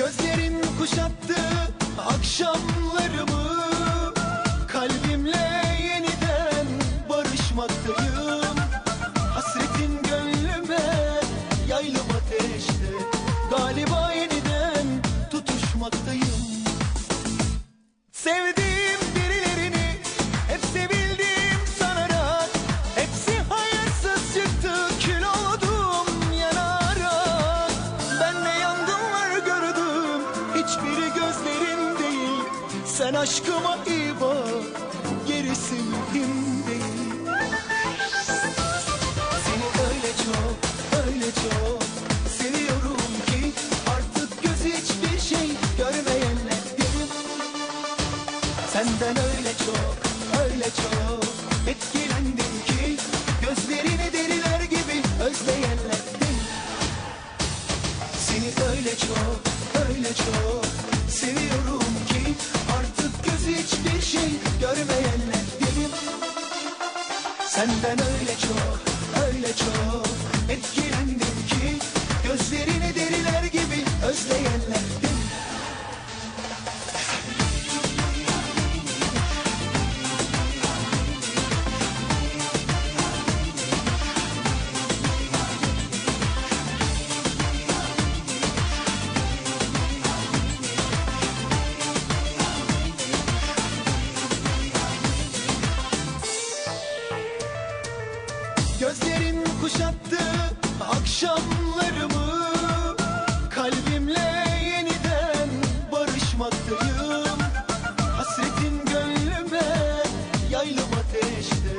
Gözlerin kuşattı akşamlarımı. Kalbimle yeniden barışmaktayım. Hasretin gönlüme yaylım ateşte. Galiba yeniden tutuşmaktayım Sen aşkıma iyi bak gerisi mühim değil. Seni öyle çok öyle çok seviyorum ki Artık göz hiçbir şey görmeyenlerim Senden öyle çok, öyle çok etkilendim ki Gözlerini deriler gibi özleyenlerdim Seni öyle çok, öyle çok seviyorum öyle çok, öyle çok etkilendim ki Gözlerini deriler gibi özleyenlerdim Kuşattı akşamlarımı. Kalbimle yeniden barışmaktayım. Hasretin gönlüme yaylım ateşte.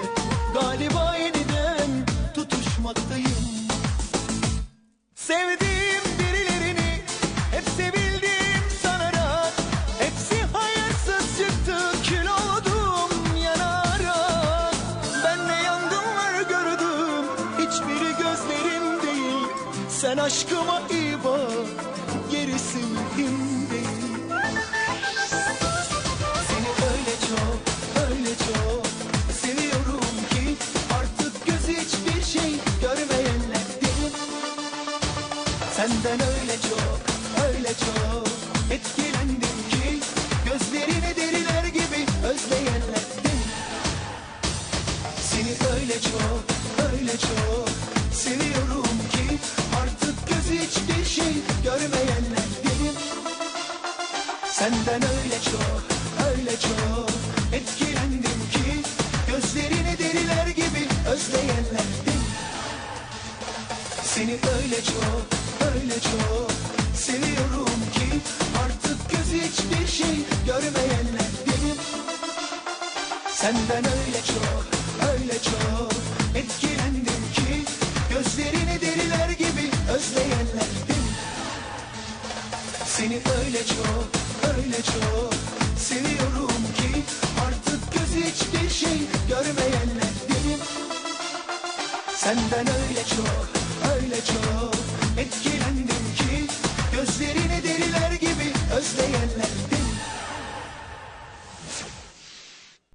Galiba yeniden tutuşmaktayım. Sevdiğim Sen aşkıma iyi bak gerisi mühim değil. Seni öyle çok öyle çok seviyorum ki Artık göz hiçbir şey görmeyenlerdim Senden öyle çok, öyle çok etkilendim ki Gözlerini deriler gibi özleyenlerdim Seni öyle çok, öyle çok seviyorum Senden öyle çok, öyle çok etkilendim ki Gözlerini deriler gibi özleyenlerdim. Seni öyle çok, öyle çok seviyorum ki Artık göz hiçbir şey görmeyenlerdim. Senden öyle çok, öyle çok etkilendim ki Gözlerini deriler gibi özleyenlerdim. Seni öyle çok, öyle çok seviyorum ki Artık göz hiçbir şey görmeyenlerdim Senden öyle çok,